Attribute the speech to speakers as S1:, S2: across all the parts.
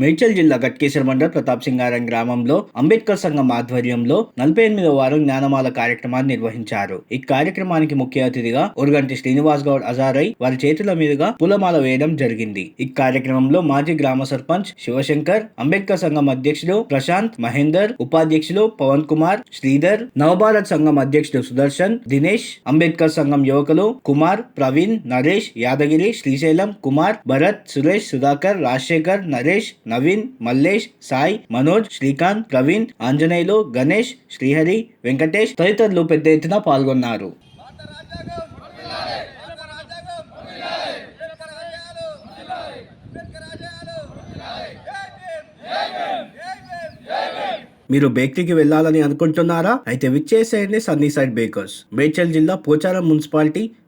S1: మేడ్చల్ జిల్లా గట్కేశ్వర మండల్ ప్రతాప్ సింగారం గ్రామంలో అంబేద్కర్ సంఘం ఆధ్వర్యంలో నలభై ఎనిమిదవ వారం జ్ఞానమాల కార్యక్రమాన్ని నిర్వహించారు. ఈ కార్యక్రమానికి ముఖ్య అతిథిగా ఉరుగంటి శ్రీనివాస్ గౌడ్ అజారై వారి చేతుల మీదుగా పూలమాల వేయడం జరిగింది. ఈ కార్యక్రమంలో మాజీ గ్రామ సర్పంచ్ శివశంకర్ అంబేద్కర్ సంఘం అధ్యక్షుడు ప్రశాంత్ మహేందర్ ఉపాధ్యక్షులు పవన్ కుమార్ శ్రీధర్ నవభారత్ సంఘం అధ్యక్షుడు సుదర్శన్ దినేష్ అంబేద్కర్ సంఘం యువకులు కుమార్ ప్రవీణ్ నరేష్ యాదగిరి శ్రీశైలం కుమార్ భరత్ సురేష్ సుధాకర్ రాజశేఖర్ నరేష్ నవీన్ మల్లేష్ సాయి మనోజ్ శ్రీకాంత్ ప్రవీణ్ ఆంజనేయులు గణేష్ శ్రీహరి వెంకటేష్ తదితరులు పెద్ద ఎత్తున పాల్గొన్నారు. మీరు బేకరీకి వెళ్ళాలని అనుకుంటున్నారా? అయితే విచ్చేసేయండి సన్నీ సైడ్ బేకర్స్. మేడ్చల్ జిల్లా Pocharam municipality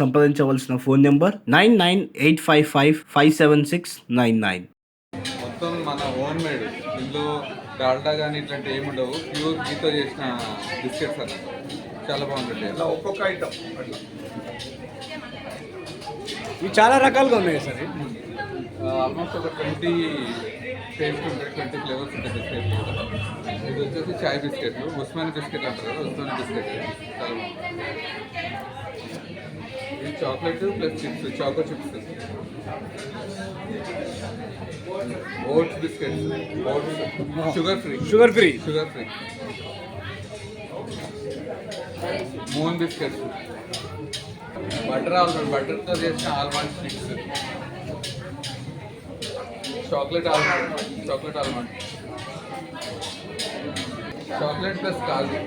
S1: సంప్రదించవలసిన phone number nine nine eight five five five seven six nine nine.
S2: మొత్తం మన ఓన్ మేడ్ ఇందులో డాల్డా కానీ ఇట్లాంటి ఏమి ఉండవు. ప్యూర్ గీతో చేసిన బిస్కెట్స్ అన్నమాట చాలా బాగుంటుంది.
S3: అట్లా ఒక్కొక్క ఐటమ్ అట్లా.
S4: ఇవి చాలా రకాలుగా ఉన్నాయి సార్.
S2: ఆల్మోస్ట్ ఒక ట్వంటీ టేస్ట్ ఉంటాయి ట్వంటీ ఫ్లేవర్స్ ఉంటాయి బిస్కెట్ ఇది వచ్చేసి చాయ్ బిస్కెట్లు. ఉస్మాని బిస్కెట్ అంటారు కదా ఉస్మాని బిస్కెట్ చాలా బాగుంది ఇది chocolate plus chips choco chips. Oats biscuits oats. Sugar free.
S4: Sugar free.
S2: Sugar free. Moon biscuits. Butter almond బటర్తో చేసిన almond sticks. Chocolate almond. Chocolate almond. Chocolate plus kaju.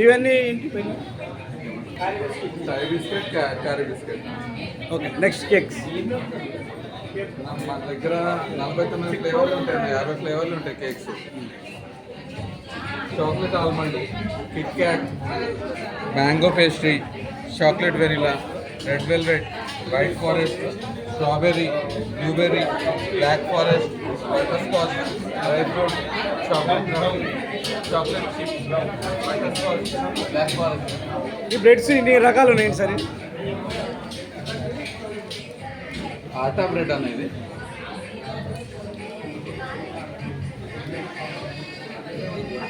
S4: ఇవన్నీ ఏంటి
S2: biscuit carry biscuit
S4: okay next cakes
S2: మన దగ్గర నలభై తొమ్మిది ఫ్లేవర్లు ఉంటాయి యాభై ఫ్లేవర్లు ఉంటాయి cakes chocolate almond KitKat mango pastry chocolate vanilla red velvet white forest strawberry blueberry black forest butter scotch dry fruit chocolate chocolate butter scotch black forest
S4: ఈ బ్రెడ్స్ ఇన్ని రకాలు ఉన్నాయి సార్
S2: ఆటా బ్రెడ్ అనేది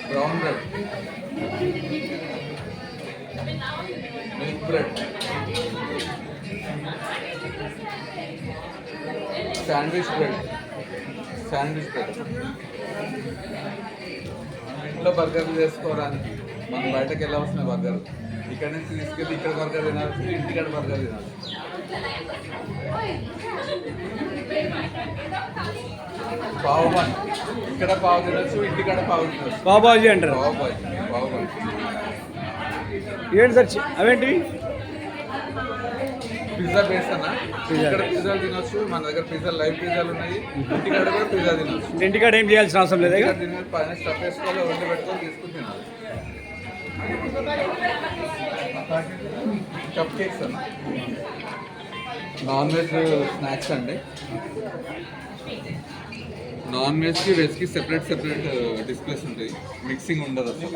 S2: brown bread milk bread sandwich bread sandwich ఇంట్లో బర్గర్లు చేసుకోవడానికి మనం బయటకు వెళ్ళవలసిన బర్గర్ ఇక్కడ నుంచి తీసుకెళ్ళి ఇక్కడ బర్గర్ తినాల్సి ఇంటికాడ బర్గర్ తినాలి పావు ఇక్కడ పావు తినొచ్చు ఇంటికాడ పావు తినొచ్చు.
S4: బాబాజీ అంటారు.
S2: పావు బాయ్.
S4: ఏంటి సార్ అవేంటివి?
S2: పిజ్జా బేస్ అన్న. ఇక్కడ పిజ్జాలు తినొచ్చు. మన దగ్గర పిజ్జా లైవ్ పిజ్జాలు ఉన్నాయి. ఇంటికాడ కూడా పిజ్జా తినొచ్చు.
S4: ఇంటికాడ ఏం చేయాల్సిన అవసరం లేదా
S2: ఇక్కడ తినే పైన స్టఫ్ వేసుకోవాలి వండి పెట్టుకొని తీసుకుని తినాలి. కప్ కేక్స్ అన్న. నాన్ వెజ్ స్నాక్స్ అండి. నాన్ వెజ్కి వెజ్కి సెపరేట్ సెపరేట్ డిస్ప్లేస్ ఉంటాయి. మిక్సింగ్ ఉండదు అసలు.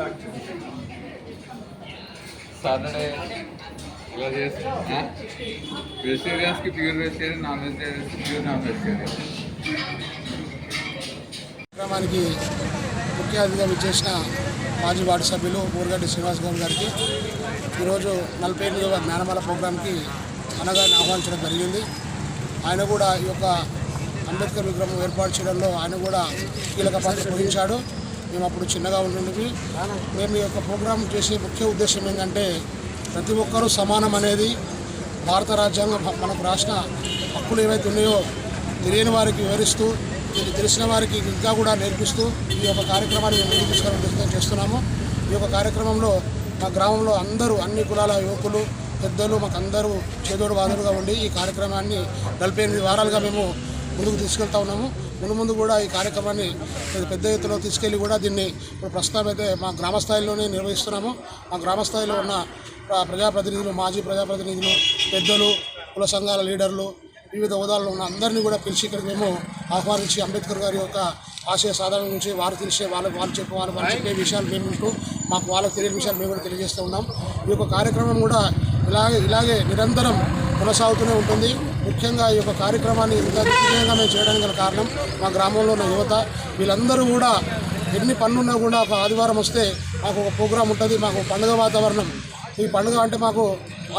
S2: సాటర్డే ఇలా చేసి వెజిటేరియన్స్కి ప్యూర్ వెజిటేరియన్ నాన్ వెజిటేరియన్స్కి ప్యూర్ నాన్ వెజిటేరియన్
S5: కార్యక్రమానికి ముఖ్య అతిథిగా విచ్చేసిన మాజీ వార్డు సభ్యులు ఊరగడ్డి శ్రీనివాస్ గౌడ్ గారికి ఈరోజు నలభై ఎనిమిదవ జ్ఞానమాల ప్రోగ్రాంకి అనగారిని ఆహ్వానించడం జరిగింది. ఆయన కూడా ఈ యొక్క అంబేద్కర్ విగ్రహం ఏర్పాటు చేయడంలో ఆయన కూడా కీలక పాత్ర పోషించాడు. మేము అప్పుడు చిన్నగా ఉంటుండేవి మేము ఈ యొక్క ప్రోగ్రాం చేసే ముఖ్య ఉద్దేశం ఏంటంటే ప్రతి ఒక్కరూ సమానం అనేది భారత రాజ్యాంగం మనకు రాసిన హక్కులు ఏవైతే ఉన్నాయో తెలియని వారికి వివరిస్తూ ఇది తెలిసిన వారికి ఇంకా కూడా నేర్పిస్తూ ఈ యొక్క కార్యక్రమాన్ని మేము ముందుకు తీసుకురావడం చేస్తున్నాము. ఈ యొక్క కార్యక్రమంలో మా గ్రామంలో అందరూ అన్ని కులాల యువకులు పెద్దలు మాకు అందరూ చేదోడు బాధలుగా ఉండి ఈ కార్యక్రమాన్ని నలభై ఎనిమిది వారాలుగా మేము ముందుకు తీసుకెళ్తా ఉన్నాము. ముందు ముందు కూడా ఈ కార్యక్రమాన్ని పెద్ద ఎత్తులో తీసుకెళ్ళి కూడా దీన్ని ఇప్పుడు ప్రస్తుతం అయితే మా గ్రామ స్థాయిలోనే నిర్వహిస్తున్నాము. మా గ్రామ స్థాయిలో ఉన్న ప్రజాప్రతినిధులు మాజీ ప్రజాప్రతినిధులు పెద్దలు కుల సంఘాల లీడర్లు వివిధ హోదాల్లో ఉన్న అందరినీ కూడా పిలిచి ఇక్కడికి మేము ఆహ్వానించి అంబేద్కర్ గారి యొక్క ఆశయ సాధన నుంచి వారు తెలిసే వాళ్ళకి వాళ్ళు చెప్పే వాళ్ళు వాళ్ళు చెప్పే విషయాలు మేము ఉంటూ మాకు వాళ్ళకి తెలియని విషయాలు మేము కూడా తెలియజేస్తూ ఉన్నాం. ఈ యొక్క కార్యక్రమం కూడా ఇలాగే ఇలాగే నిరంతరం కొనసాగుతూనే ఉంటుంది. ముఖ్యంగా ఈ యొక్క కార్యక్రమాన్ని ఇంత విజయంగా మేము చేయడానికి గల కారణం మా గ్రామంలో ఉన్న యువత. వీళ్ళందరూ కూడా ఎన్ని పనులున్నా కూడా ఒక ఆదివారం వస్తే మాకు ఒక ప్రోగ్రాం ఉంటుంది మాకు పండుగ వాతావరణం. ఈ పండుగ అంటే మాకు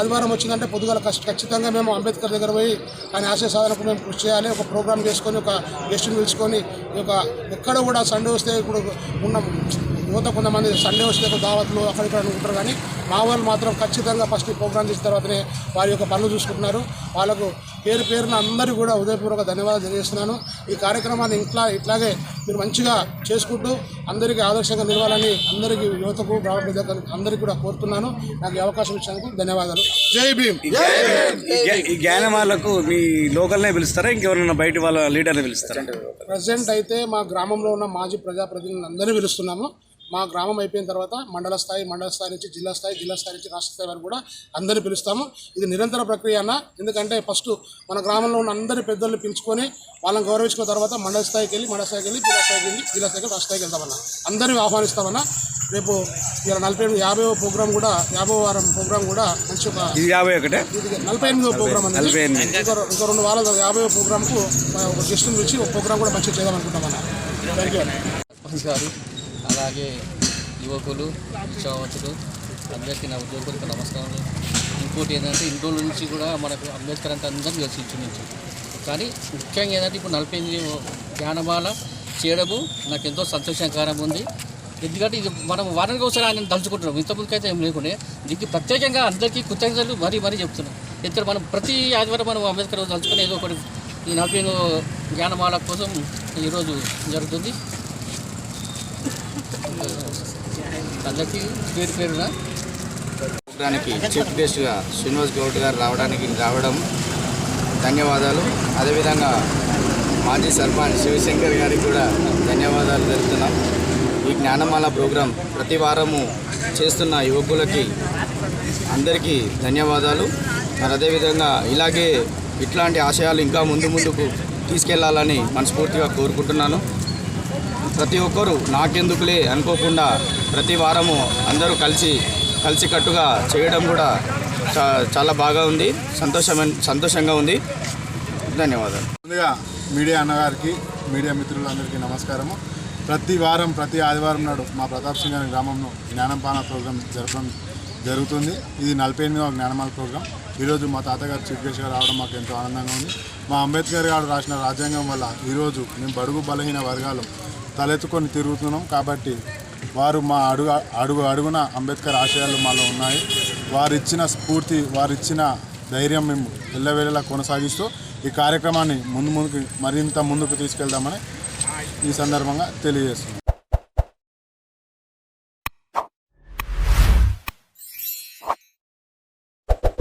S5: ఆదివారం వచ్చిందంటే పొద్దుగల ఖచ్చితంగా మేము అంబేద్కర్ దగ్గర పోయి ఆయన ఆశయ సాధనకు మేము కృషి చేయాలి. ఒక ప్రోగ్రామ్ చేసుకొని ఒక గెస్ట్ని పిలుచుకొని ఈ యొక్క ఎక్కడ కూడా సండే వస్తే ఇప్పుడు ఉన్న యువత కొంతమంది సండే వస్తే ఒక దావత్లు అక్కడిక్కడ ఉంటారు కానీ మా వాళ్ళు మాత్రం ఖచ్చితంగా ఫస్ట్ ఈ ప్రోగ్రామ్ చేసిన తర్వాతనే వారి యొక్క పనులు చూసుకుంటున్నారు. వాళ్ళకు పేరు పేరున అందరికీ కూడా ఉదయపూర్వక ధన్యవాదాలు తెలియజేస్తున్నాను. ఈ కార్యక్రమాన్ని ఇట్లా ఇట్లాగే మీరు మంచిగా చేసుకుంటూ అందరికీ ఆదర్శంగా నిలవాలని అందరికీ యువతకు గ్రామ అందరికీ కూడా కోరుతున్నాను. నాకు ఈ అవకాశం ఇచ్చినందుకు ధన్యవాదాలు. జై భీమ్.
S4: ఈ జ్ఞా- ఈ జ్ఞానమాలకు మీ లోకల్నే పిలుస్తారా? ఇంకెవరైనా బయట వాళ్ళ లీడర్ని పిలుస్తారా?
S5: ప్రజెంట్ అయితే మా గ్రామంలో ఉన్న మాజీ ప్రజాప్రతినిధులను అందరినీ పిలుస్తున్నాము. మా గ్రామం అయిపోయిన తర్వాత మండల స్థాయి మండల స్థాయి నుంచి జిల్లా స్థాయి జిల్లా స్థాయి నుంచి రాష్ట్ర స్థాయి వరకు కూడా అందరినీ పిలుస్తాము. ఇది నిరంతర ప్రక్రియ అన్న. ఎందుకంటే ఫస్ట్ మన గ్రామంలో ఉన్న అందరి పెద్దల్ని పిలుచుకొని వాళ్ళని గౌరవించుకున్న తర్వాత మండల స్థాయికి వెళ్ళి మండల స్థాయికి వెళ్ళి జిల్లా స్థాయికి వెళ్ళి జిల్లా స్థాయికి రాష్ట్ర స్థాయికి వెళ్తామన్న. అందరినీ ఆహ్వానిస్తామన్నా. రేపు ఇలా నలభై ఎనిమిది యాభై ప్రోగ్రామ్ కూడా యాభై వారం ప్రోగ్రామ్ కూడా మంచి ఒక
S4: యాభై ఒకటే?
S5: నలభై ఎనిమిదో ప్రోగ్రామ్ అనేది. ఇంకా ఇంకా రెండు వారాల యాభై ప్రోగ్రామ్కు ఒక గెస్ట్ని పిలిచి ఒక ప్రోగ్రామ్ కూడా మంచిగా చేద్దాం అనుకుంటామన్నా థ్యాంక్ యూ
S3: గారు అలాగే యువకులు విద్యావంతులు అందరికీ నా ఉద్యోగులకు నమస్కారం. ఇంకోటి ఏంటంటే ఇన్ని రోజుల నుంచి కూడా మనకు అంబేద్కర్ అంటే అందరికీ తెలిసి నుంచి కానీ ముఖ్యంగా ఏంటంటే ఇప్పుడు నలభై ఎనిమిది జ్ఞానమాల చేయడము నాకు ఎంతో సంతోషకరం ఉంది. ఎందుకంటే ఇది మనం వారానికి ఒకసారి ఆయన తలుచుకుంటున్నాం. ఇంతకుముందుకైతే ఏం లేకుండే. దీనికి ప్రత్యేకంగా అందరికీ కృతజ్ఞతలు మరీ మరీ చెప్తున్నాం. ఎందుకంటే మనం ప్రతి ఆదివారం మనం అంబేద్కర్ తలుచుకుని ఏదో ఒకటి ఈ నలభై ఎనిమిది జ్ఞానమాల కోసం ఈరోజు జరుగుతుంది. అందరికీ పేరు పేరున?
S6: ప్రోగ్రానికి చీఫ్ గెస్ట్గా శ్రీనివాస్ గౌడ్ గారు రావడానికి రావడం ధన్యవాదాలు. అదేవిధంగా మాజీ సర్పంచ్ శివశంకర్ గారికి కూడా ధన్యవాదాలు తెలుపుతున్నాం. ఈ జ్ఞానమాల ప్రోగ్రాం ప్రతి వారము చేస్తున్న యువకులకి అందరికీ ధన్యవాదాలు. మరి అదేవిధంగా ఇలాగే ఇట్లాంటి ఆశయాలు ఇంకా ముందు ముందుకు తీసుకెళ్ళాలని మనస్ఫూర్తిగా కోరుకుంటున్నాను. ప్రతి ఒక్కరూ నాకెందుకులే అనుకోకుండా ప్రతి వారము అందరూ కలిసి కలిసికట్టుగా చేయడం కూడా చాలా బాగా ఉంది. సంతోషమైన సంతోషంగా ఉంది. ధన్యవాదాలు.
S7: ముందుగా మీడియా అన్నగారికి మీడియా మిత్రులందరికీ నమస్కారము. ప్రతి వారం ప్రతి ఆదివారం నాడు మా ప్రతాప్ సింగ్ అనే గ్రామంలో జ్ఞానపాన ప్రోగ్రాం జరపడం జరుగుతుంది. ఇది నలభై ఎనిమిదవ జ్ఞానమాల ప్రోగ్రాం. ఈరోజు మా తాతగారు చీఫ్ గెస్ట్గా రావడం మాకు ఎంతో ఆనందంగా ఉంది. మా అంబేద్కర్ గారు రాసిన రాజ్యాంగం వల్ల ఈరోజు మేము బడుగు బలహీన వర్గాలు తలెత్తుకొని తిరుగుతున్నాం. కాబట్టి వారు మా అడుగు అడుగు అడుగున అంబేద్కర్ ఆశయాలు మాలో ఉన్నాయి. వారిచ్చిన స్ఫూర్తి వారిచ్చిన ధైర్యం మేము ఎల్లవేళలా కొనసాగిస్తూ ఈ కార్యక్రమాన్ని ముందు ముందుకు మరింత ముందుకు తీసుకెళ్దామని ఈ సందర్భంగా తెలియజేస్తున్నాం.